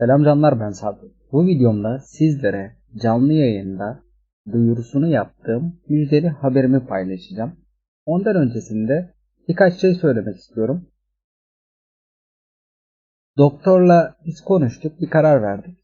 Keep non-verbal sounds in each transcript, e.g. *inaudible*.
Selam canlar ben Sabri. Bu videomda sizlere canlı yayında duyurusunu yaptığım müjdeli haberimi paylaşacağım. Ondan öncesinde birkaç şey söylemek istiyorum. Doktorla biz konuştuk, bir karar verdik.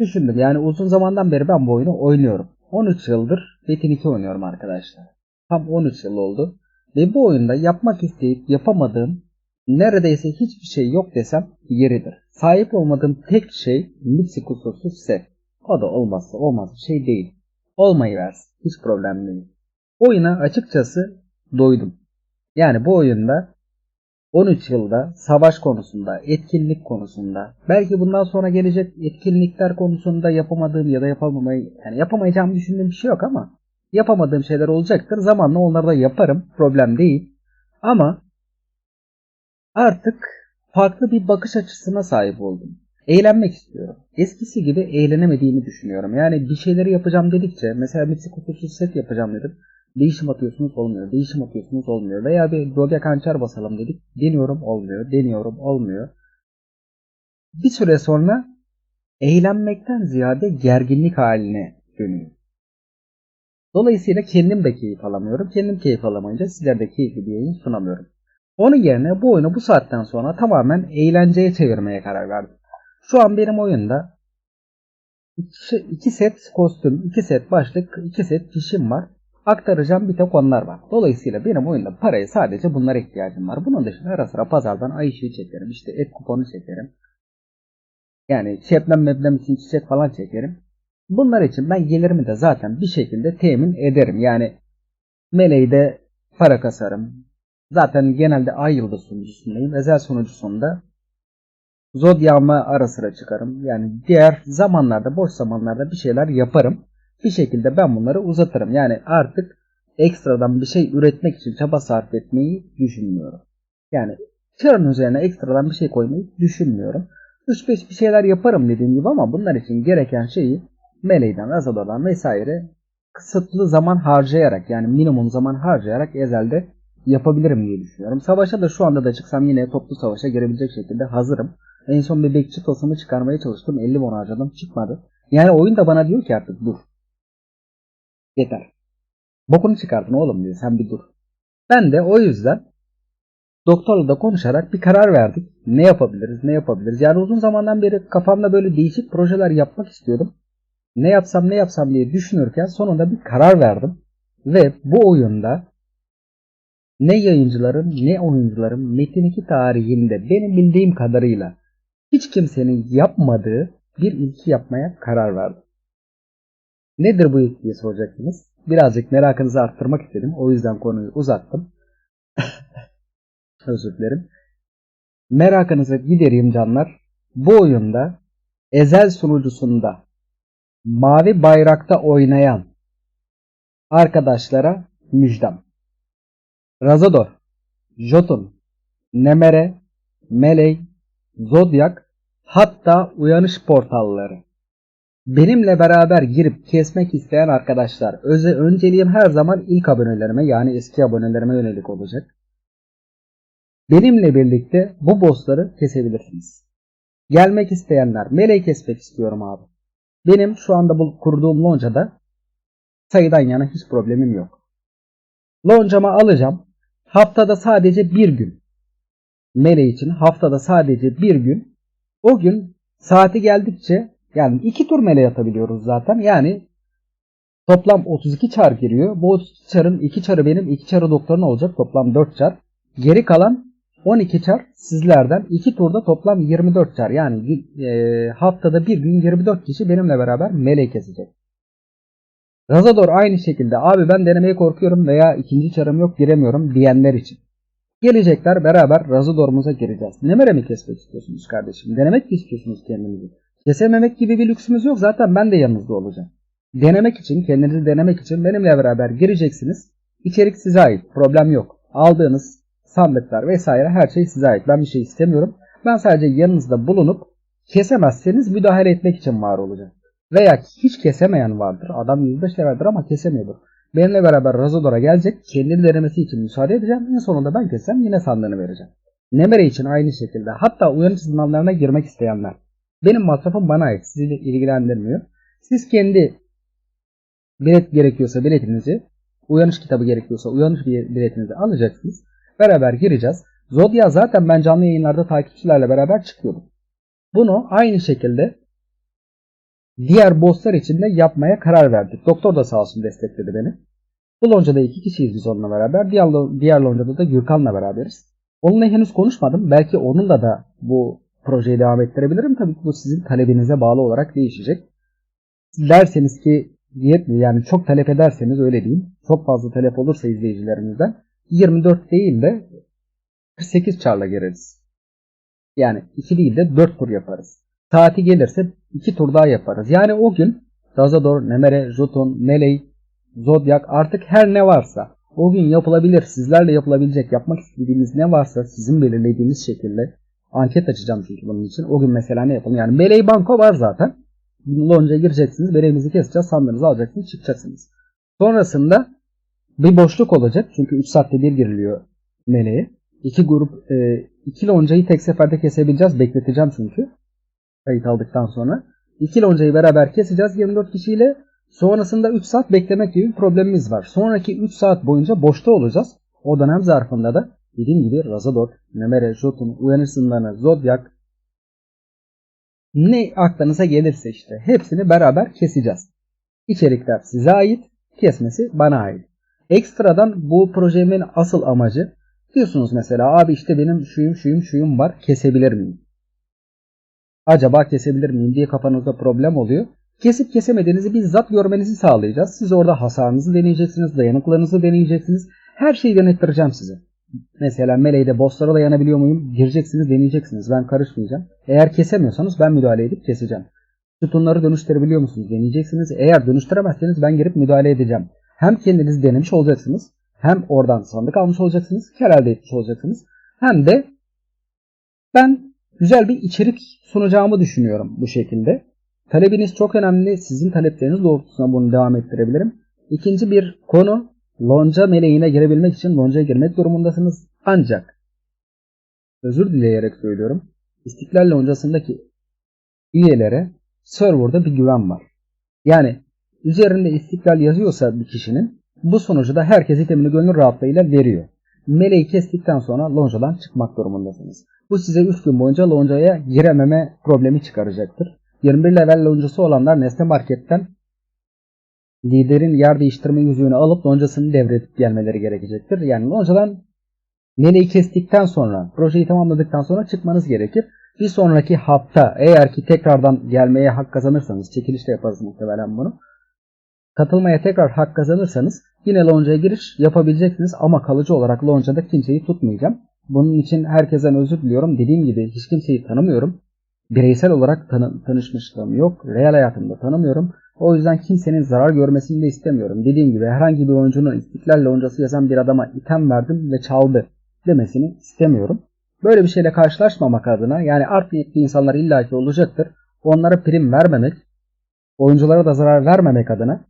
Düşündüm yani uzun zamandan beri ben bu oyunu oynuyorum. 13 yıldır Metin 2 oynuyorum arkadaşlar. Tam 13 yıl oldu. Ve bu oyunda yapmak isteyip yapamadığım neredeyse hiçbir şey yok desem yeridir. Sahip olmadığım tek şey Mitsi kusursuz set. O da olmazsa olmaz bir şey değil. Olmayı versin. Hiç problem değil. Oyuna açıkçası doydum. Yani bu oyunda 13 yılda savaş konusunda, etkinlik konusunda, belki bundan sonra gelecek etkinlikler konusunda yapamadığım ya da yapamamayı, yani yapamayacağımı düşündüğüm bir şey yok ama yapamadığım şeyler olacaktır. Zamanla onları da yaparım. Problem değil. Ama artık farklı bir bakış açısına sahip oldum. Eğlenmek istiyorum. Eskisi gibi eğlenemediğimi düşünüyorum. Yani bir şeyleri yapacağım dedikçe mesela bir kutursuz set yapacağım dedim. Değişim atıyorsunuz olmuyor. Değişim atıyorsunuz olmuyor. Veya bir Dobya Kançar basalım dedik. Deniyorum olmuyor. Deniyorum olmuyor. Bir süre sonra eğlenmekten ziyade gerginlik haline dönüyor. Dolayısıyla kendim de keyif alamıyorum. Kendim keyif alamayınca sizler de keyifli bir yayın sunamıyorum. Onun yerine bu oyunu bu saatten sonra tamamen eğlenceye çevirmeye karar verdim. Şu an benim oyunda 2 set kostüm, 2 set başlık, 2 set fişim var. Aktaracağım bir tek onlar var. Dolayısıyla benim oyunda paraya sadece bunlara ihtiyacım var. Bunun dışında ara sıra pazardan ay ışığı çekerim. İşte et kuponu çekerim. Yani şebnem meblem için çiçek falan çekerim. Bunlar için ben gelirimi de zaten bir şekilde temin ederim. Yani meleği de para kasarım. Zaten genelde ay yıldız sunucusundayım. Özel sunucusunda Zodya'ma ara sıra çıkarım. Yani diğer zamanlarda, boş zamanlarda bir şeyler yaparım. Bir şekilde ben bunları uzatırım. Yani artık ekstradan bir şey üretmek için çaba sarf etmeyi düşünmüyorum. Yani çarın üzerine ekstradan bir şey koymayı düşünmüyorum. 3-5 bir şeyler yaparım dediğim gibi ama bunlar için gereken şeyi Meleğden, Azador'dan vesaire kısıtlı zaman harcayarak yani minimum zaman harcayarak ezelde yapabilirim diye düşünüyorum. Savaşa da şu anda da çıksam yine toplu savaşa girebilecek şekilde hazırım. En son bir bekçi tosunu çıkarmaya çalıştım. 50 bon harcadım. Çıkmadı. Yani oyun da bana diyor ki artık dur. Yeter. Bokunu çıkardın oğlum diyor. Sen bir dur. Ben de o yüzden doktorla da konuşarak bir karar verdik. Ne yapabiliriz, ne yapabiliriz. Yani uzun zamandan beri kafamda böyle değişik projeler yapmak istiyordum. Ne yapsam ne yapsam diye düşünürken sonunda bir karar verdim. Ve bu oyunda ne yayıncıların ne oyuncuların Metin 2 tarihinde benim bildiğim kadarıyla hiç kimsenin yapmadığı bir ilki yapmaya karar verdim. Nedir bu ilk diye soracaksınız. Birazcık merakınızı arttırmak istedim. O yüzden konuyu uzattım. *laughs* Özür dilerim. Merakınızı gidereyim canlar. Bu oyunda Ezel sunucusunda mavi bayrakta oynayan arkadaşlara müjdem. Razador, Jotun, Nemere, Meley, Zodyak hatta uyanış portalları. Benimle beraber girip kesmek isteyen arkadaşlar öze önceliğim her zaman ilk abonelerime yani eski abonelerime yönelik olacak. Benimle birlikte bu bossları kesebilirsiniz. Gelmek isteyenler meleği kesmek istiyorum abi. Benim şu anda bu kurduğum loncada sayıdan yana hiç problemim yok. Loncama alacağım. Haftada sadece bir gün. Mele için haftada sadece bir gün. O gün saati geldikçe yani iki tur mele atabiliyoruz zaten. Yani toplam 32 çar giriyor. Bu 32 çarın 2 çarı benim 2 çarı doktorun olacak. Toplam 4 çar. Geri kalan 12 çar sizlerden. 2 turda toplam 24 çar. Yani e, haftada bir gün 24 kişi benimle beraber mele kesecek. Razador aynı şekilde abi ben denemeye korkuyorum veya ikinci çarım yok giremiyorum diyenler için. Gelecekler beraber Razador'umuza gireceğiz. Ne mere mi kesmek istiyorsunuz kardeşim? Denemek mi istiyorsunuz kendinizi? Kesememek gibi bir lüksümüz yok zaten ben de yanınızda olacağım. Denemek için, kendinizi denemek için benimle beraber gireceksiniz. İçerik size ait. Problem yok. Aldığınız sandıklar vesaire her şey size ait. Ben bir şey istemiyorum. Ben sadece yanınızda bulunup kesemezseniz müdahale etmek için var olacağım. Veya hiç kesemeyen vardır. Adam 105 leveldir ama kesemiyordur. Benimle beraber Razador'a gelecek. Kendini denemesi için müsaade edeceğim. En sonunda ben kessem yine sandığını vereceğim. Nemere için aynı şekilde. Hatta uyanış sınavlarına girmek isteyenler. Benim masrafım bana ait. Sizi ilgilendirmiyor. Siz kendi bilet gerekiyorsa biletinizi, uyanış kitabı gerekiyorsa uyanış biletinizi alacaksınız. Beraber gireceğiz. Zodya zaten ben canlı yayınlarda takipçilerle beraber çıkıyorum. Bunu aynı şekilde diğer bosslar için de yapmaya karar verdik. Doktor da sağ olsun destekledi beni. Bu loncada iki kişiyiz biz onunla beraber. Diğer, diğer loncada da Gürkan'la beraberiz. Onunla henüz konuşmadım. Belki onunla da bu projeyi devam ettirebilirim. Tabii ki bu sizin talebinize bağlı olarak değişecek. Derseniz ki yetmiyor yani çok talep ederseniz öyle diyeyim. Çok fazla talep olursa izleyicilerimizden 24 değil de 48 çarla gireriz. Yani 2 değil de 4 tur yaparız. Saati gelirse 2 tur daha yaparız. Yani o gün Razador, Nemere, Jotun, Meley, Zodyak artık her ne varsa o gün yapılabilir, sizlerle yapılabilecek, yapmak istediğiniz ne varsa sizin belirlediğiniz şekilde anket açacağım çünkü bunun için. O gün mesela ne yapalım? Yani Meley Banko var zaten. Lonca'ya gireceksiniz, meleğinizi keseceğiz, sandığınızı alacaksınız, çıkacaksınız. Sonrasında bir boşluk olacak çünkü 3 saatte bir giriliyor meleğe. İki grup, e, iki loncayı tek seferde kesebileceğiz. Bekleteceğim çünkü. Kayıt aldıktan sonra. İki loncayı beraber keseceğiz 24 kişiyle. Sonrasında 3 saat beklemek gibi bir problemimiz var. Sonraki 3 saat boyunca boşta olacağız. O dönem zarfında da dediğim gibi Razador, Nemere, Jotun, Uyanış Zindanı, Zodyak ne aklınıza gelirse işte hepsini beraber keseceğiz. İçerikler size ait, kesmesi bana ait. Ekstradan bu projemin asıl amacı diyorsunuz mesela abi işte benim şuyum şuyum şuyum var kesebilir miyim? Acaba kesebilir miyim diye kafanızda problem oluyor. Kesip kesemediğinizi bizzat görmenizi sağlayacağız. Siz orada hasarınızı deneyeceksiniz, dayanıklılığınızı deneyeceksiniz. Her şeyi denettireceğim size. Mesela meleğde bosslara dayanabiliyor muyum? Gireceksiniz, deneyeceksiniz. Ben karışmayacağım. Eğer kesemiyorsanız ben müdahale edip keseceğim. Sütunları dönüştürebiliyor musunuz? Deneyeceksiniz. Eğer dönüştüremezseniz ben girip müdahale edeceğim. Hem kendiniz denemiş olacaksınız. Hem oradan sandık almış olacaksınız. Kar elde etmiş olacaksınız. Hem de ben güzel bir içerik sunacağımı düşünüyorum bu şekilde. Talebiniz çok önemli. Sizin talepleriniz doğrultusunda bunu devam ettirebilirim. İkinci bir konu lonca meleğine girebilmek için loncaya girmek durumundasınız. Ancak özür dileyerek söylüyorum. İstiklal loncasındaki üyelere serverda bir güven var. Yani üzerinde istiklal yazıyorsa bir kişinin bu sonucu da herkes itemini gönül rahatlığıyla veriyor. Meleği kestikten sonra loncadan çıkmak durumundasınız. Bu size 3 gün boyunca loncaya girememe problemi çıkaracaktır. 21 level loncası olanlar Nesne Market'ten liderin yer değiştirme yüzüğünü alıp loncasını devredip gelmeleri gerekecektir. Yani loncadan meleği kestikten sonra, projeyi tamamladıktan sonra çıkmanız gerekir. Bir sonraki hafta eğer ki tekrardan gelmeye hak kazanırsanız, çekilişte yaparız muhtemelen bunu. Katılmaya tekrar hak kazanırsanız yine loncaya giriş yapabileceksiniz ama kalıcı olarak loncada kimseyi tutmayacağım. Bunun için herkesten özür diliyorum. Dediğim gibi hiç kimseyi tanımıyorum. Bireysel olarak tanı tanışmışlığım yok. Real hayatımda tanımıyorum. O yüzden kimsenin zarar görmesini de istemiyorum. Dediğim gibi herhangi bir oyuncunun istiklal loncası yazan bir adama item verdim ve çaldı demesini istemiyorum. Böyle bir şeyle karşılaşmamak adına yani art niyetli insanlar illaki olacaktır. Onlara prim vermemek, oyunculara da zarar vermemek adına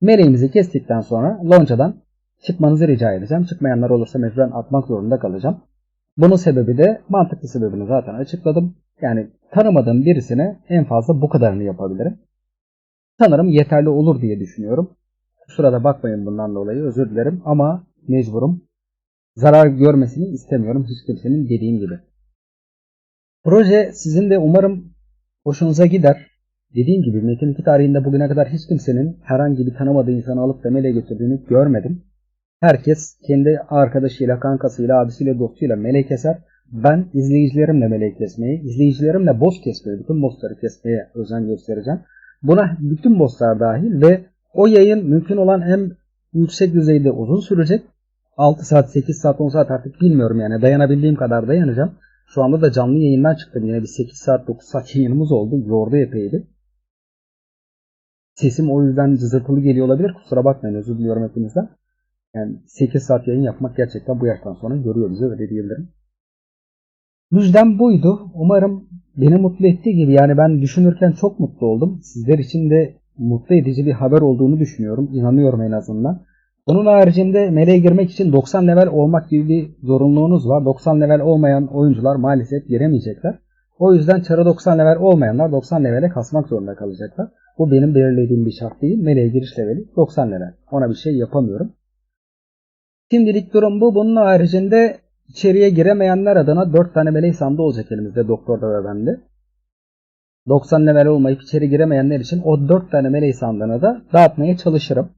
meleğimizi kestikten sonra loncadan çıkmanızı rica edeceğim. Çıkmayanlar olursa mecburen atmak zorunda kalacağım. Bunun sebebi de mantıklı sebebini zaten açıkladım. Yani tanımadığım birisine en fazla bu kadarını yapabilirim. Sanırım yeterli olur diye düşünüyorum. Kusura bakmayın bundan dolayı özür dilerim ama mecburum. Zarar görmesini istemiyorum hiç kimsenin dediğim gibi. Proje sizin de umarım hoşunuza gider. Dediğim gibi Metin 2 tarihinde bugüne kadar hiç kimsenin herhangi bir tanımadığı insanı alıp da meleğe götürdüğünü görmedim. Herkes kendi arkadaşıyla, kankasıyla, abisiyle, dostuyla melek keser. Ben izleyicilerimle melek kesmeyi, izleyicilerimle boss kesmeyi, bütün bossları kesmeye özen göstereceğim. Buna bütün bosslar dahil ve o yayın mümkün olan en yüksek düzeyde uzun sürecek. 6 saat, 8 saat, 10 saat artık bilmiyorum yani dayanabildiğim kadar dayanacağım. Şu anda da canlı yayından çıktım. Yine bir 8 saat, 9 saat yayınımız oldu. Yordu epeydi. Sesim o yüzden cızırtılı geliyor olabilir. Kusura bakmayın özür diliyorum hepinizden. Yani 8 saat yayın yapmak gerçekten bu yaştan sonra görüyor bizi öyle diyebilirim. Müjdem buydu. Umarım beni mutlu ettiği gibi yani ben düşünürken çok mutlu oldum. Sizler için de mutlu edici bir haber olduğunu düşünüyorum. İnanıyorum en azından. Bunun haricinde meleğe girmek için 90 level olmak gibi bir zorunluluğunuz var. 90 level olmayan oyuncular maalesef giremeyecekler. O yüzden çarı 90 level olmayanlar 90 levele kasmak zorunda kalacaklar. Bu benim belirlediğim bir şart değil. Meleğe giriş leveli 90 level. Ona bir şey yapamıyorum. Şimdilik durum bu. Bunun haricinde içeriye giremeyenler adına 4 tane meleği sandığı olacak elimizde doktorda ve bende. 90 level olmayıp içeri giremeyenler için o 4 tane meleği sandığını da dağıtmaya çalışırım.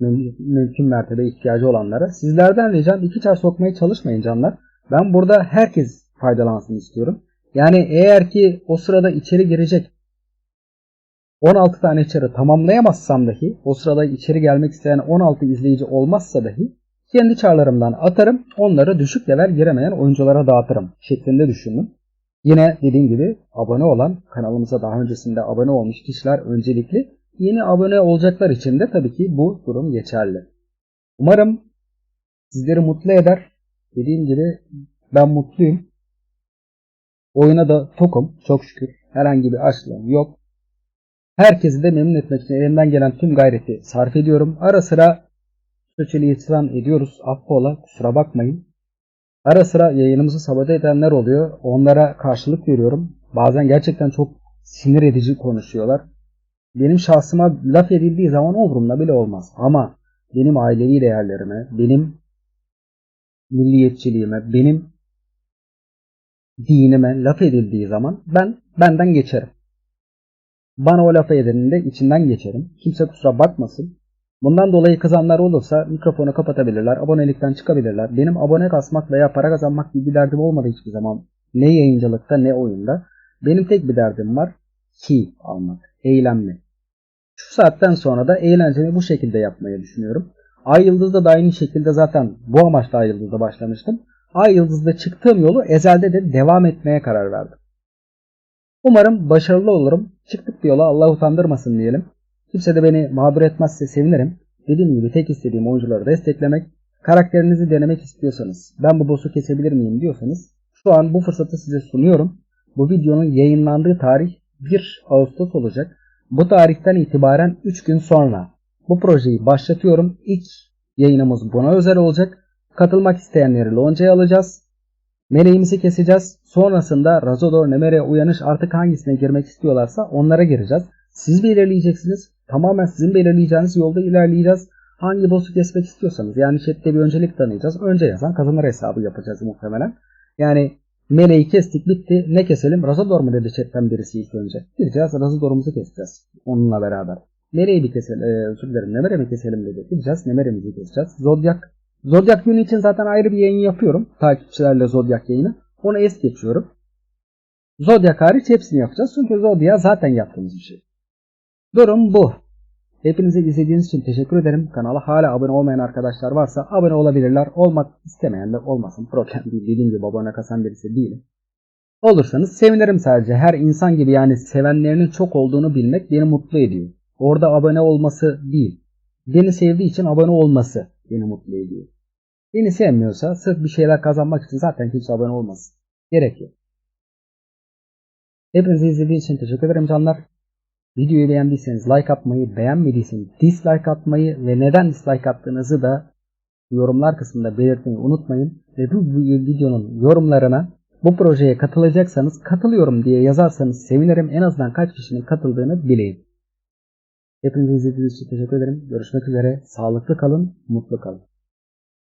Müm- mümkün mertebe ihtiyacı olanlara. Sizlerden ricam iki çar sokmaya çalışmayın canlar. Ben burada herkes faydalansın istiyorum. Yani eğer ki o sırada içeri girecek 16 tane çarı tamamlayamazsam dahi o sırada içeri gelmek isteyen 16 izleyici olmazsa dahi kendi çarlarımdan atarım onları düşük level giremeyen oyunculara dağıtırım şeklinde düşündüm. Yine dediğim gibi abone olan kanalımıza daha öncesinde abone olmuş kişiler öncelikli. Yeni abone olacaklar için de tabii ki bu durum geçerli. Umarım sizleri mutlu eder. Dediğim gibi ben mutluyum. Oyuna da tokum çok şükür. Herhangi bir açlığım yok. Herkesi de memnun etmek için elimden gelen tüm gayreti sarf ediyorum. Ara sıra sürçülisan ediyoruz. Affola kusura bakmayın. Ara sıra yayınımızı sabote edenler oluyor. Onlara karşılık veriyorum. Bazen gerçekten çok sinir edici konuşuyorlar. Benim şahsıma laf edildiği zaman umurumda bile olmaz. Ama benim ailevi değerlerime, benim milliyetçiliğime, benim dinime laf edildiği zaman ben benden geçerim. Bana o lafı edeninde içinden geçerim. Kimse kusura bakmasın. Bundan dolayı kızanlar olursa mikrofonu kapatabilirler, abonelikten çıkabilirler. Benim abone kasmak veya para kazanmak gibi bir derdim olmadı hiçbir zaman. Ne yayıncılıkta ne oyunda. Benim tek bir derdim var. Keyif almak, eğlenmek. Şu saatten sonra da eğlencemi bu şekilde yapmayı düşünüyorum. Ay Yıldız'da da aynı şekilde zaten bu amaçla Ay Yıldız'da başlamıştım. Ay Yıldız'da çıktığım yolu ezelde de devam etmeye karar verdim. Umarım başarılı olurum. Çıktık bir yola Allah utandırmasın diyelim. Kimse de beni mağdur etmezse sevinirim. Dediğim gibi tek istediğim oyuncuları desteklemek. Karakterinizi denemek istiyorsanız, ben bu boss'u kesebilir miyim diyorsanız, şu an bu fırsatı size sunuyorum. Bu videonun yayınlandığı tarih 1 Ağustos olacak. Bu tarihten itibaren 3 gün sonra bu projeyi başlatıyorum. İlk yayınımız buna özel olacak. Katılmak isteyenleri loncaya alacağız. Meleğimizi keseceğiz. Sonrasında Razodor, Nemere, Uyanış artık hangisine girmek istiyorlarsa onlara gireceğiz. Siz belirleyeceksiniz. Tamamen sizin belirleyeceğiniz yolda ilerleyeceğiz. Hangi boss'u kesmek istiyorsanız yani chatte bir öncelik tanıyacağız. Önce yazan kazanır hesabı yapacağız muhtemelen. Yani Meleği kestik bitti. Ne keselim? Razador mu dedi chatten birisi ilk önce. Gideceğiz Razador'umuzu keseceğiz. Onunla beraber. Meleği bir keselim. E, özür dilerim. Nemere mi keselim dedi. Gideceğiz. Nemere'mizi keseceğiz. Zodyak. Zodyak günü için zaten ayrı bir yayın yapıyorum. Takipçilerle Zodyak yayını. Onu es geçiyorum. Zodyak hariç hepsini yapacağız. Çünkü Zodyak zaten yaptığımız bir şey. Durum bu. Hepinize izlediğiniz için teşekkür ederim. Kanala hala abone olmayan arkadaşlar varsa abone olabilirler. Olmak istemeyenler olmasın. Problem değil. Dediğim gibi abone kasan birisi değilim. Olursanız sevinirim sadece. Her insan gibi yani sevenlerinin çok olduğunu bilmek beni mutlu ediyor. Orada abone olması değil. Beni sevdiği için abone olması beni mutlu ediyor. Beni sevmiyorsa sırf bir şeyler kazanmak için zaten kimse abone olmasın. Gerek yok. Hepinize izlediğiniz için teşekkür ederim canlar. Videoyu beğendiyseniz like atmayı, beğenmediyseniz dislike atmayı ve neden dislike attığınızı da yorumlar kısmında belirtmeyi unutmayın. Ve bu videonun yorumlarına bu projeye katılacaksanız katılıyorum diye yazarsanız sevinirim. En azından kaç kişinin katıldığını bileyim. Hepinize izlediğiniz için teşekkür ederim. Görüşmek üzere. Sağlıklı kalın, mutlu kalın.